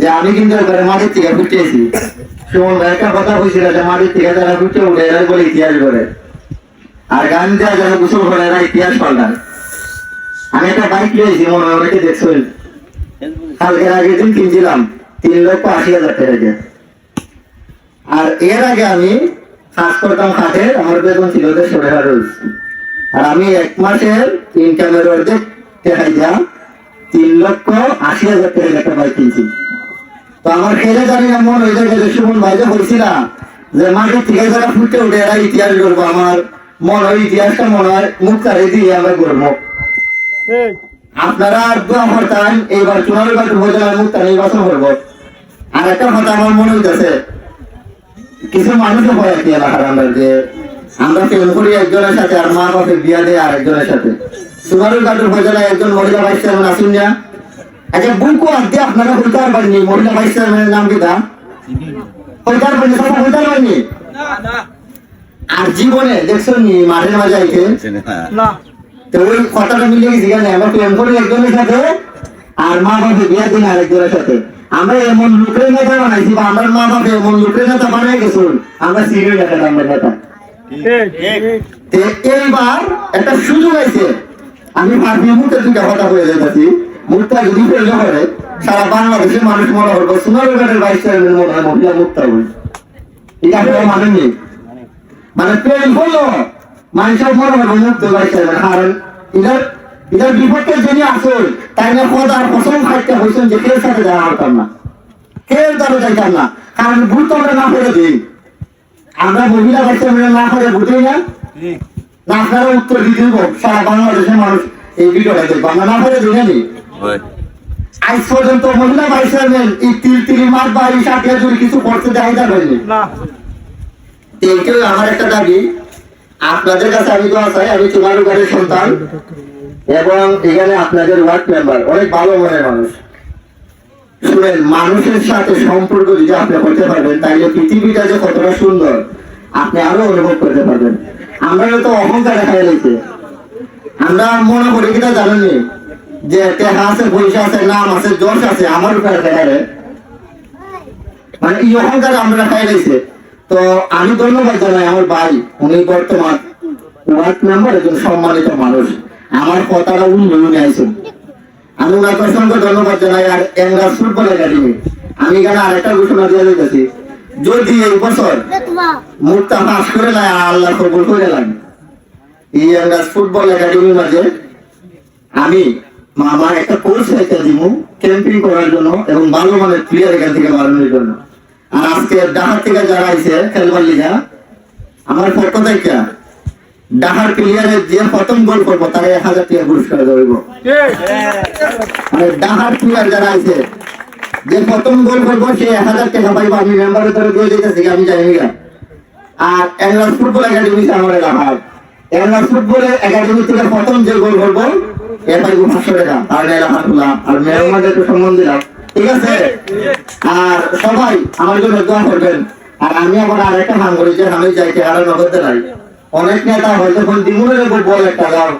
যে আমি কিন্তু একবারে মাটির থেকে ফুটিয়েছি একটা কথা কইছিল যে মাটির থেকে যারা ফুটে উঠে এরা বলে ইতিহাস করে আর গান দেওয়া যারা গোসল করে, এরা ইতিহাস পাল্টায়। আমি একটা বাইক নিয়েছি, মনে হয় অনেকে দেখছেন। কালকের আগে দিন কিনছিলাম, তিন লক্ষ আশি হাজার টাকা দিয়ে। আর এর আগে আমি কাজ করতাম খাটের আমার বেতন ছিল দেড়শো টাকা রোজ। আর আমি এক মাসের ইনকামের অর্ধেক টাকাই দিয়া তিন লক্ষ আশি হাজার টাকা একটা বাইক কিনছি। তো আমার খেলে জানি না মন হয়ে যায় যে সুমন ভাই যে বলছিলাম যে মাটির থেকে যারা ফুটে উঠে এরা ইতিহাস করব আমার। মন হয় ইতিহাসটা মনে হয় মুখ তারে দিয়ে আমরা করব আপনারা আর দোয়া এইবার চুনারি বাড়ি উপজেলার মুখ তার নির্বাচন করব। আর একটা কথা আমার মনে হইতেছে কিছু মানুষও হয় আর কি এলাকার আমরা যে আমরা প্রেম করি একজনের সাথে আর মা বাপে বিয়া দেয় আরেকজনের সাথে। সুনারুল কাটুর উপজেলায় একজন মহিলা ভাইস চেয়ারম্যান আসুন না আচ্ছা বুকু আনতে আপনারা হইতে পারবেননি মহিলা ভাইস চেয়ারম্যানের নাম কিটা হইতে পারবেননি সবাই হইতে পারবেননি আর জীবনে দেখছেন নি মাঠের মাঝে আইতে? তো ওই কথাটা মিলে গেছি কেন আমরা প্রেম করি একজনের সাথে আর মা বাপে বিয়া দিন আরেকজনের সাথে। আমরা এমন লোকের নেতা বানাইছি বা আমার মা বাপে এমন লোকের নেতা বানাই গেছুন আমরা সিরিয়াল নেতা আমরা নেতা। এইবার একটা সুযোগ আছে আমি ভাবি মুহূর্তে দুটা কথা বলে যাচ্ছি মুক্তা যদি ফেলে করে সারা বাংলাদেশের মানুষ মনে করব সোনারঘাটের ভাইস চেয়ারম্যান মনে হয় মহিলা মুক্তা বলে মানেননি মানে প্রেম হলো মানুষের মনে হবে মুক্ত ভাইস চেয়ারম্যান কারণ এটার এটার বিপক্ষে যিনি আসল তাই না পদ আর পছন্দ খাইতে হয়েছেন যে কেউ সাথে যাওয়া হতাম না। কেউ তারা যাইতাম না। কারণ না করে আমরা মহিলা ভাইস চেয়ারম্যান না করে বুঝি না। না আপনারা উত্তর দিতে দিব সারা বাংলাদেশের মানুষ এই ভিডিওটা দেখব। আমরা না করে দিই আজ পর্যন্ত মহিলা ভাইস চেয়ারম্যান এই তিল তিল মাঠ বা এই সাথে জুড়ে কিছু করতে যাবেনি এইটাই আমার একটা দাবি। আপনাদের কাছে আমি তো আসাই আমি চুনারু গাড়ির সন্তান এবং এখানে আপনাদের ওয়ার্ড মেম্বার অনেক ভালো মনের মানুষ। শুনেন মানুষের সাথে সম্পর্ক যদি আপনি করতে পারবেন তাইলে পৃথিবীটা যে কতটা সুন্দর আপনি আরও অনুভব করতে পারবেন। আমরা তো অহংকার দেখা গেছে আমরা মনে করি কিনা জানেননি যে টেহা আছে পয়সা আছে, নাম আছে, যশ আছে, আমার উপরে দেখা মানে এই অহংকার আমরা খাই গেছে তো আমি ধন্যবাদ জানাই আমার ভাই, উনি বর্তমান ওয়ার্ড মেম্বার, একজন সম্মানিত মানুষ। আমার কথাটা উনি উনি আইছেন আমি ধন্যবাদ জানাই, আর এংরাজ ফুটবল একাডেমি। আমি এখানে আরেকটা ঘোষণা দিয়ে দিতেছি। যদি এই বছর মুক্তা পাস করে না আল্লাহ কবুল করে লাগে এই এংরাজ ফুটবল একাডেমির মাঝে আমি আমার একটা কোর্স একটা দিব ক্যাম্পিং করার জন্য এবং ভালো মানের প্লেয়ার এখান থেকে বাড়ানোর জন্য। আর আজকে ডাহার থেকে যারা আইছে খেলবার লিগা, আমার পক্ষ থেকে ডাহার প্লেয়ারের যে প্রথম গোল করব তারা এক হাজার টাকা পুরস্কার ধরবো মানে ডাহার প্লেয়ার যারা আছে যে প্রথম গোল করব, সে এক হাজার টাকা পাইবো, আমি মেম্বারের ধরে দিয়ে দিতেছি, আমি জানি না। আর এংলাস ফুটবল একাডেমি আমার এলাকার এংলাস ফুটবল একাডেমি থেকে প্রথম যে গোল করব আর সম্মান দিলাম। ঠিক আছে? আর সবাই আমার জন্য দোয়া করবেন। আর আমি আবার আর একটা করি যে আমি নাই অনেক নেতা হয়তো কোন উপর বল একটা দাও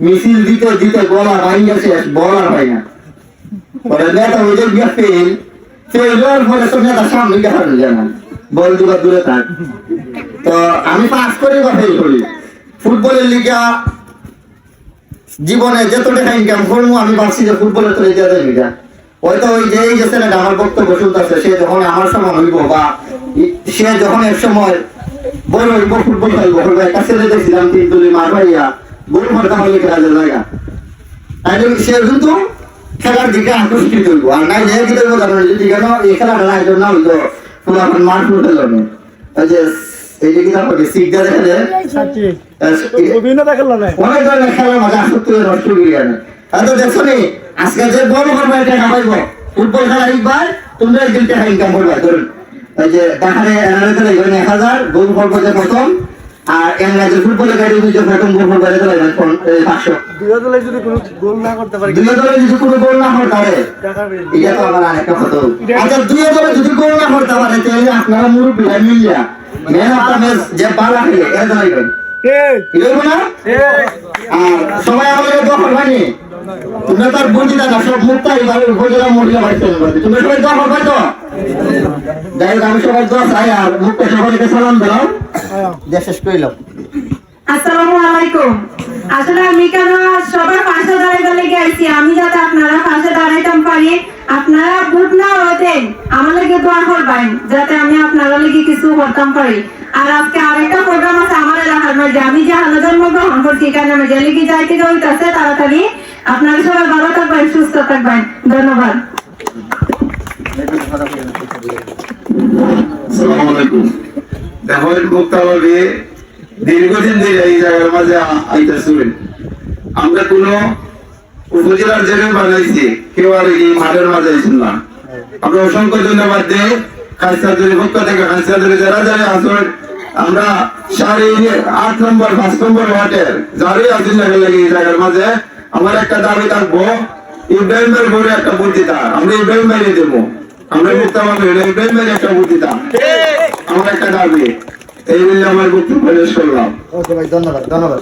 মিছিল দিতে দিতে বল আর ভাই গেছে বল আর না পরে নেতা তো নেতা সামনে যায় না। বল দুবার দূরে থাক। তো আমি পাস করি বা ফেল করি? ফুটবলের লিগা জীবনে যত টাকা ইনকাম করব, আমি ভাবছি যে ফুটবলের তো লিগা দেয় লিগা হয়তো ওই যে এই যে ছেলেটা আমার বক্তব্য শুনতেছে, সে যখন আমার সময় হইব বা সে যখন এক সময় বড় হইব, ফুটবল খেলব হইব একটা ছেলে দেখছিলাম তিন তুলি মার ভাইয়া গোল মারতে হলে কাজের জায়গা। তাইলে সে কিন্তু খেলার দিকে আকর্ষিত হইব। আর নাই যে কি করব জানো যদি কেন এই খেলাটা নাই জন্য হইতো মার ফুটে যাবে ওই যে এই যে কিনা হবে সিগদা দেখলে অনেক ধরনের খেলার মাঝে আসক্ত নষ্ট করি আমি। আর তো দেখছ নি আজকে যে বড় করব এটা কামাইব ফুটবল খেলা একবার তোমরা একদিন টাকা ইনকাম করবা ধরুন। ওই যে দেখানে এনারেতে লাগবেন এক হাজার গোল করব যে প্রথম আর প্রথম গোল করব এটা পাঁচশো। দুই দলে যদি কোনো গোল না করতে পারে এটা তো আমার আরেকটা কথা। আচ্ছা দুই দলে যদি গোল না করতে পারে তাহলে আপনারা মুরব্বীরা মিলিয়া মেন যে বালা এটা সবাই আমাদের দখল হয়নি। তুমি তার বুঝি না সব মুক্তা উপজেলা মহিলা ভাই তুমি সবাই দোয়া করবে তো যাই হোক আমি সবাই দোয়া চাই আর মুক্তা সবাইকে সালাম দিলাম দেশ শেষ করিলাম আসসালামু আলাইকুম। আসলে আমি কেন সবার পাশে দাঁড়াইতে লেগে আইছি আমি না আমার লেগে দোয়া করবেন যাতে আমি আপনারা লেগে কিছু করতাম পারি। আর আজকে আরেকটা প্রোগ্রাম আছে আমার এলাকার মধ্যে। আমি যে আলাদার মধ্যে গ্রহণ করছি এখানে মধ্যে লেগে যাইতে হইতেছে তাড়াতাড়ি আপনারা সবাই ভালো থাকবেন, সুস্থ থাকবেন। ধন্যবাদ। আমরা কোন উপজেলার জেলে বানাইছি, কেউ আর এই মাঠের মাঝে না। আমরা অসংখ্য ধন্যবাদ দিই। খাইসাদুরের পক্ষ থেকে খাইসাদুরে যারা যারা আসেন আমরা সাড়ে আট নম্বর পাঁচ নম্বর ওয়ার্ডের যারাই আছেন লাগে এই জায়গার মাঝে আমার একটা দাবি থাকব ইব্রাহিমের ঘরে একটা বুদ্ধিতা আমরা ইব্রাহিম মেরে দেবো। আমরা মুক্তাভাবে ইব্রাহিমের একটা বুদ্ধিতা আমার একটা দাবি এই বলে আমার বক্তব্য শেষ করলাম। ওকে ভাই ধন্যবাদ ধন্যবাদ।